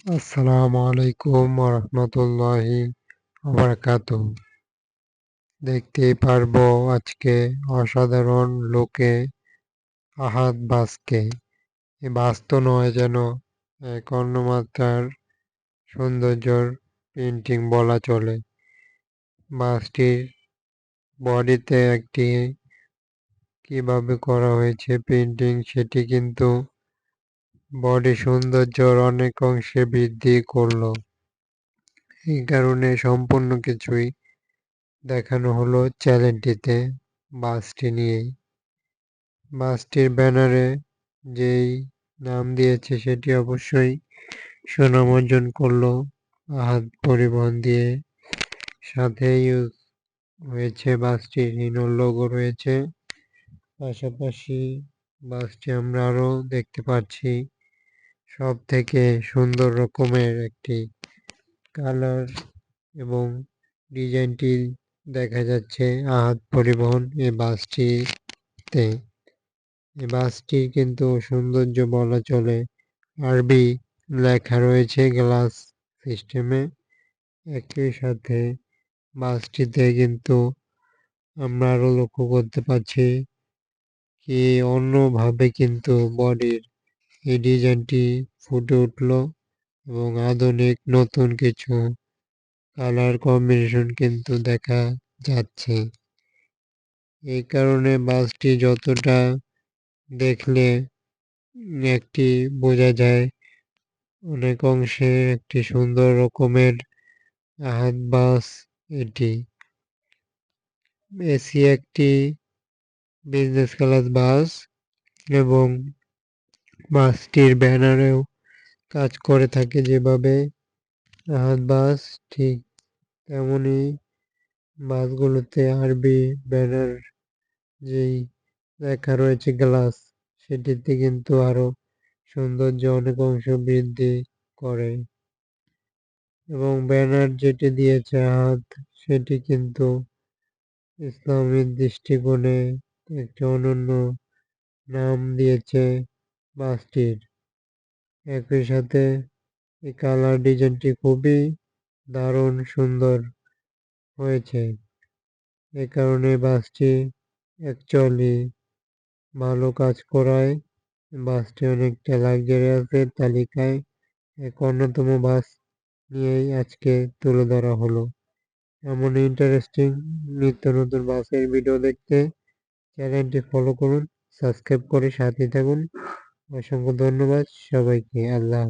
আসসালামু আলাইকুম রহমতুল্লাহি বারাকাত দেখতেই পারব আজকে অসাধারণ লোকে আহাদ বাসকে। এ বাস তো নয় যেন, এক অন্যমাত্রার সৌন্দর্যর পেন্টিং বলা চলে। বাসটির বডিতে একটি কীভাবে করা হয়েছে পেন্টিং সেটি কিন্তু বডি সৌন্দর্যর অনেক অংশে বৃদ্ধি করল। এই কারণে সম্পূর্ণ কিছুই দেখানো হলো চ্যানেলটিতে, বাসটি নিয়েই। বাসটির ব্যানারে যেই নাম দিয়েছে সেটি অবশ্যই সুনাম অর্জন করল। আহাত পরিবহন দিয়ে সাথে ইউজ হয়েছে বাসটির হিনো লোগো রয়েছে। পাশাপাশি বাসটি আমরা আরও দেখতে পাচ্ছি। সব থেকে সুন্দর রকমের একটি কালার এবং ডিজাইনটি দেখা যাচ্ছে আহাত পরিবহন এই বাসটিতে। এই বাসটির কিন্তু সৌন্দর্য বলা চলে। আরবি লেখা রয়েছে গ্লাস সিস্টেমে। একই সাথে বাসটিতে কিন্তু আমরা আরও লক্ষ্য করতে পারছি কি অন্যভাবে কিন্তু বডির এই ডিজাইনটি ফুটে উঠল এবং আধুনিক নতুন কিছু কালার কম্বিনেশন কিন্তু দেখা যাচ্ছে। এই কারণে বাসটি যতটা দেখলে একটি বোঝা যায়, অনেক অংশে একটি সুন্দর রকমের হাত বাস এটি। এসি একটি বিজনেস ক্লাস বাস এবং বাসটির ব্যানারেও কাজ করে থাকে যেভাবে হাত বাস, ঠিক তেমনই বাসগুলোতে আরবি ব্যানার যেই লেখা রয়েছে গ্লাস, সেটিতে কিন্তু আরও সৌন্দর্য অনেক অংশ বৃদ্ধি করে। এবং ব্যানার যেটি দিয়েছে হাত, সেটি কিন্তু ইসলামের দৃষ্টিকোণে একটি অনন্য নাম দিয়েছে। বাসটির একই সাথে এই কালার ডিজাইনটি খুবই দারুণ সুন্দর হয়েছে। এ কারণে বাসটি অ্যাকচুয়ালি ভালো কাজ করায়। বাসটি অনেকটা লাক্সারিয়াসের তালিকায় এক অন্যতম বাস নিয়েই আজকে তুলে ধরা হলো। এমন ইন্টারেস্টিং নিত্য নতুন বাসের ভিডিও দেখতে চ্যানেলটি ফলো করুন সাবস্ক্রাইব করে সাথে থাকুন। অসংখ্য ধন্যবাদ সবাইকে আল্লাহ